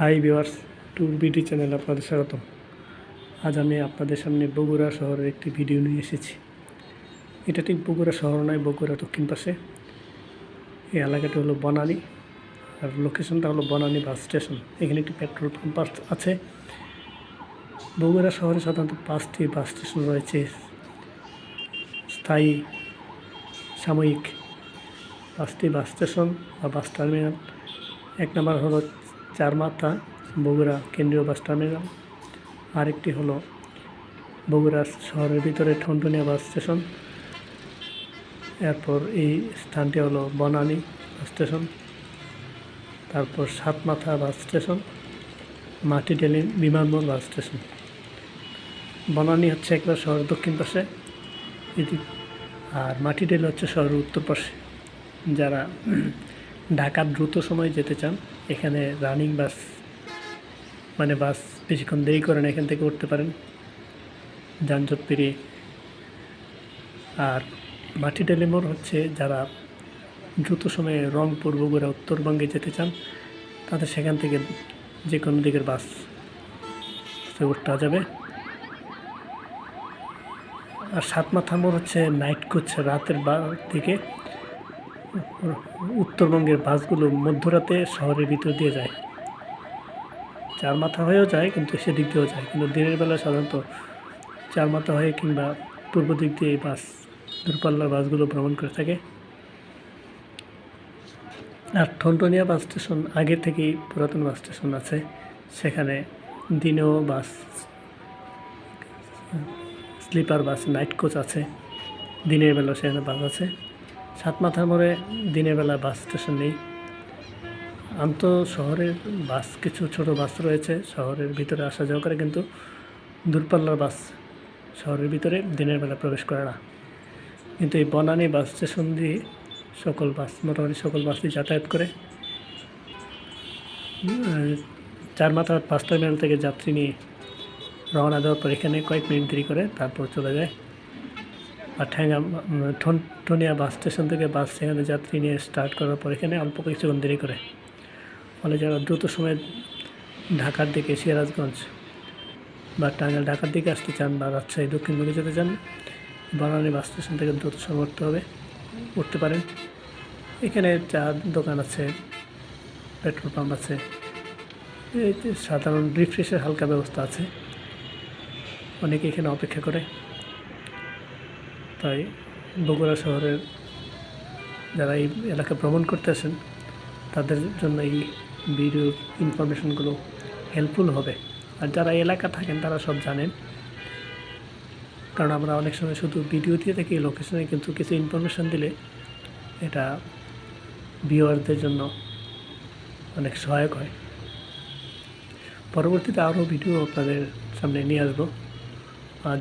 Hi viewers tour BD channel আপনাদের স্বাগতম। আজ আমি আপনাদের সামনে বগুড়া শহরের একটি ভিডিও নিয়ে এসেছি। এটা ঠিক বগুড়া শহর নয়, বগুড়া দক্ষিণ পাশে। এই এলাকাটি হলো বনানী, আর লোকেশনটা হলো বনানী বাস স্টেশন। এখানে একটি পেট্রোল পাম্প আছে। বগুড়া শহরে সাধারণত পাঁচটি বাস স্টেশন রয়েছে। স্থায়ী সাময়িক পাঁচটি বাস স্টেশন বা বাস টার্মিনাল। এক নম্বর হলো চারমাথা বগুড়া কেন্দ্রীয় বাস টার্মিনাল। আরেকটি হলো বগুড়া শহরের ভিতরে ঠনটনিয়া বাস স্টেশন। এরপর এই স্থানটি হলো বনানী বাস স্টেশন। তারপর সাতমাথা বাস স্টেশন, মাটিডেলি বিমানবন্দর বাস স্টেশন। বনানী হচ্ছে একবার শহরের দক্ষিণ পাশে। এদিক আর মাটিডেলি হচ্ছে শহরের উত্তর পাশে। যারা ঢাকা দ্রুত সময় যেতে চান, এখানে রানিং বাস মানে বাস বেশিক্ষণ দেরি করেন এখান থেকে উঠতে পারেন। যানজট পেরিয়ে। আর মাটি ডেলিমোর হচ্ছে যারা দ্রুত সময়ে রংপুর, বগুড়া, উত্তরবঙ্গে যেতে চান, তাদের সেখান থেকে যে কোনো দিকের বাস উঠতে যাবে। আর সাত মাথা মোড় হচ্ছে নাইট কোচ রাতের বা, দিকে। উত্তরবঙ্গের বাসগুলো মধ্যরাতে শহরের ভিতর দিয়ে যায়। চার মাথা হয়েও যায়, কিন্তু সেদিক দিয়েও যায়। কিন্তু দিনের বেলা সাধারণত চার মাথা হয়ে কিংবা পূর্ব দিক দিয়ে এই বাস, দূরপাল্লার বাসগুলো ভ্রমণ করে থাকে। আর ঠনটনিয়া বাস স্টেশন আগে থেকেই পুরাতন বাস স্টেশন আছে। সেখানে দিনেও bus, sleeper bus, night coach আছে। দিনের বেলা সেখানে বাস আছে। সাত মাথার মোড়ে দিনের বেলা বাস স্টেশন নেই। আন্ত শহরের বাস, কিছু ছোট বাস রয়েছে। শহরের ভিতরে আসা যাওয়া করে কিন্তু দূরপাল্লার বাস শহরের ভিতরে দিনের বেলা প্রবেশ করে না। কিন্তু এই বনানী বাস স্টেশন দিয়ে সকল বাস, মোটামুটি সকল বাস বাসই যাতায়াত করে। চার মাথা বাস টার্মিনাল থেকে যাত্রী নিয়ে রওনা দেওয়ার পর এখানে কয়েক মিনিট দেরি করে তারপর চলে যায়। আর ঠ্যাঙ্গা ঠনটনিয়া বাস স্টেশন থেকে বাস সেখানে যাত্রী নিয়ে স্টার্ট করার পর এখানে অল্প কিছুক্ষণ দেরি করে। ফলে যারা দ্রুত সময়ে ঢাকার দিকে সিরাজগঞ্জ বা টাঙ্গাইল ঢাকার দিকে আসতে চান বা রাজশাহী দক্ষিণবঙ্গে যেতে চান, বানানি বাস স্টেশন থেকে দ্রুত সময় উঠতে হবে, উঠতে পারেন। এখানে চা দোকান আছে, পেট্রোল পাম্প আছে সাধারণ রিফ্রেশের হালকা ব্যবস্থা আছে। অনেকে এখানে অপেক্ষা করে। তাই বগুড়া শহরের যারা এই এলাকা ভ্রমণ করতে আসেন, তাদের জন্য এই ভিডিওর ইনফরমেশনগুলো হেল্পফুল হবে। আর যারা এলাকা থাকেন, তারা সব জানেন। কারণ আমরা অনেক সময় শুধু ভিডিও দিয়ে থাকি লোকেশনে কিন্তু কিছু ইনফরমেশান দিলে এটা ভিউয়ারদের জন্য অনেক সহায়ক হয়। পরবর্তীতে আরও ভিডিও আপনাদের সামনে নিয়ে আসব।